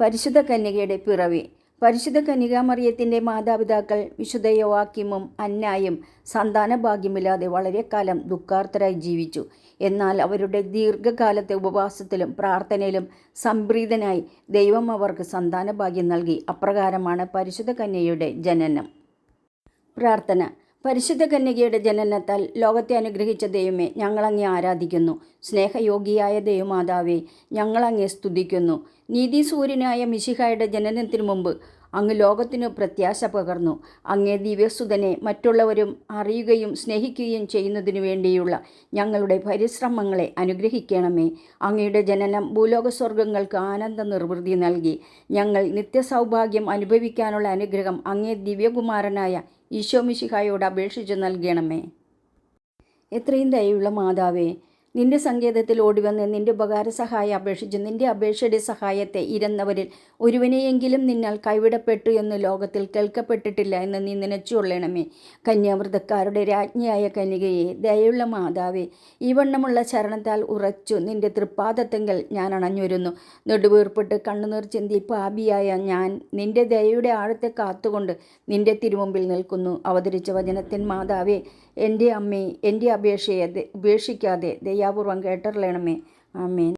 പരിശുദ്ധ കന്യകയുടെ പിറവി. പരിശുദ്ധ കന്യകാമറിയത്തിന്റെ മാതാപിതാക്കൾ വിശുദ്ധ യോവാക്കിമും അന്നായും സന്താന ഭാഗ്യമില്ലാതെ വളരെ കാലം ദുഃഖാർത്തരായി ജീവിച്ചു. എന്നാൽ അവരുടെ ദീർഘകാലത്തെ ഉപവാസത്തിലും പ്രാർത്ഥനയിലും സംപ്രീതനായി ദൈവം അവർക്ക് സന്താന ഭാഗ്യം നൽകി. അപ്രകാരമാണ് പരിശുദ്ധ കന്യയുടെ ജനനം. പ്രാർത്ഥന. പരിശുദ്ധ കന്യകയുടെ ജനനത്താൽ ലോകത്തെ അനുഗ്രഹിച്ച ദൈവമേ ഞങ്ങളങ്ങെ ആരാധിക്കുന്നു. സ്നേഹയോഗിയായ ദൈവമാതാവേ ഞങ്ങളങ്ങെ സ്തുതിക്കുന്നു. നീതിസൂര്യനായ മിശിഹായുടെ ജനനത്തിനു മുമ്പ് അങ്ങ് ലോകത്തിനു പ്രത്യാശ പകർന്നു. അങ്ങേ ദിവ്യസുതനെ മറ്റുള്ളവരും അറിയുകയും സ്നേഹിക്കുകയും ചെയ്യുന്നതിനു വേണ്ടിയുള്ള ഞങ്ങളുടെ പരിശ്രമങ്ങളെ അനുഗ്രഹിക്കണമേ. അങ്ങയുടെ ജനനം ഭൂലോക സ്വർഗങ്ങൾക്ക് ആനന്ദ നിർവൃതി നൽകി. ഞങ്ങൾ നിത്യസൗഭാഗ്യം അനുഭവിക്കാനുള്ള അനുഗ്രഹം അങ്ങേ ദിവ്യകുമാരനായ ഈശോമിശിഹായോട് അപേക്ഷിച്ച് നൽകണമേ. എത്രയും ദയുള്ള മാതാവേ നിന്റെ സങ്കേതത്തിൽ ഓടിവന്ന് നിന്റെ ഉപകാര സഹായം അപേക്ഷിച്ച് നിന്റെ അപേക്ഷയുടെ സഹായത്തെ ഇരന്നവരിൽ ഒരുവനെയെങ്കിലും നിന്നാൽ കൈവിടപ്പെട്ടു എന്ന് ലോകത്തിൽ കേൾക്കപ്പെട്ടിട്ടില്ല എന്ന് നീ നനച്ചുകൊള്ളണമേ കന്യാവൃതക്കാരുടെ രാജ്ഞിയായ കന്യകയെ ദയുള്ള മാതാവേ ഈ വണ്ണമുള്ള ചരണത്താൽ ഉറച്ചു നിന്റെ തൃപ്പാദത്തെങ്കിൽ ഞാൻ അണഞ്ഞുവരുന്നു നെടുവീർപ്പിട്ട് കണ്ണുനീർ ചിന്തി പാപിയായ ഞാൻ നിന്റെ ദയയുടെ ആഴത്തെ കാത്തുകൊണ്ട് നിന്റെ തിരുമുമ്പിൽ നിൽക്കുന്നു. അവതരിച്ച വചനത്തിൻ മാതാവേ എന്റെ അമ്മേ എന്റെ അപേക്ഷയെ ഉപേക്ഷിക്കാതെ ദയാപൂർവം കേട്ടറിയണമേ. ആമേൻ.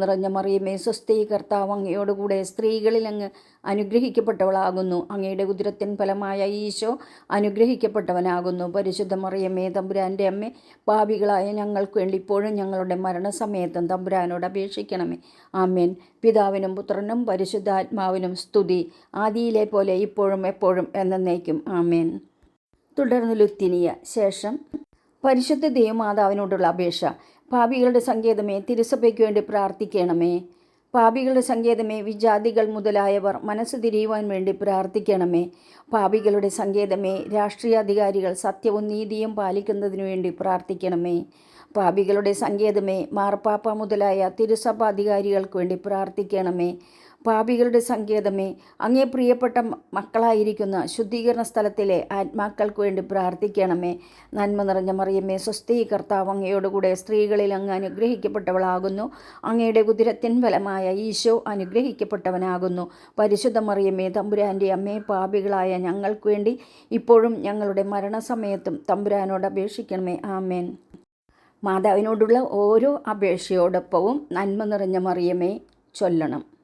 നിറഞ്ഞ മറിയമേ സ്വസ്തി കർത്താവ് അങ്ങയോടുകൂടെ സ്ത്രീകളിൽ അങ്ങ് അനുഗ്രഹിക്കപ്പെട്ടവളാകുന്നു. അങ്ങയുടെ ഉദരത്തിൻ ഫലമായ ഈശോ അനുഗ്രഹിക്കപ്പെട്ടവനാകുന്നു. പരിശുദ്ധ മറിയമേ തമ്പുരാന്റെ അമ്മ പാപികളായ ഞങ്ങൾക്ക് വേണ്ടി ഇപ്പോഴും ഞങ്ങളുടെ മരണസമയത്തും തമ്പുരാനോട് അപേക്ഷിക്കണമേ. ആമേൻ. പിതാവിനും പുത്രനും പരിശുദ്ധാത്മാവിനും സ്തുതി. ആദിയിലെ പോലെ ഇപ്പോഴും എപ്പോഴും എന്നേക്കും. ആമേൻ. തുടർന്ന് ലുത്തിനിയ ശേഷം പരിശുദ്ധ ദൈവമാതാവിനോടുള്ള അപേക്ഷ. പാപികളുടെ സങ്കേതമേ തിരുസഭയ്ക്ക് വേണ്ടി പ്രാർത്ഥിക്കണമേ. പാപികളുടെ സങ്കേതമേ വിജാതികൾ മുതലായവർ മനസ്സ് തിരിയുവാൻ വേണ്ടി പ്രാർത്ഥിക്കണമേ. പാപികളുടെ സങ്കേതമേ രാഷ്ട്രീയാധികാരികൾ സത്യവും നീതിയും പാലിക്കുന്നതിനു വേണ്ടി പ്രാർത്ഥിക്കണമേ. പാപികളുടെ സങ്കേതമേ മാർപ്പാപ്പ മുതലായ തിരുസഭാധികാരികൾക്ക് വേണ്ടി പ്രാർത്ഥിക്കണമേ. പാപികളുടെ സങ്കേതമേ അങ്ങേ പ്രിയപ്പെട്ട മക്കളായിരിക്കുന്ന ശുദ്ധീകരണ സ്ഥലത്തിലെ ആത്മാക്കൾക്ക് വേണ്ടി പ്രാർത്ഥിക്കണമേ. നന്മ നിറഞ്ഞ മറിയമ്മേ സ്വസ്തി കർത്താവ് അങ്ങയോടുകൂടെ സ്ത്രീകളിൽ അങ്ങ് അനുഗ്രഹിക്കപ്പെട്ടവളാകുന്നു. അങ്ങയുടെ കുതിരത്തിൻ ഫലമായ ഈശോ അനുഗ്രഹിക്കപ്പെട്ടവനാകുന്നു. പരിശുദ്ധ മറിയമ്മേ തമ്പുരാന്റെ അമ്മേ പാപികളായ ഞങ്ങൾക്ക് വേണ്ടി ഇപ്പോഴും ഞങ്ങളുടെ മരണസമയത്തും തമ്പുരാനോട് അപേക്ഷിക്കണമേ. ആമേൻ. മാതാവിനോടുള്ള ഓരോ അപേക്ഷയോടൊപ്പവും നന്മ നിറഞ്ഞ മറിയമേ ചൊല്ലണം.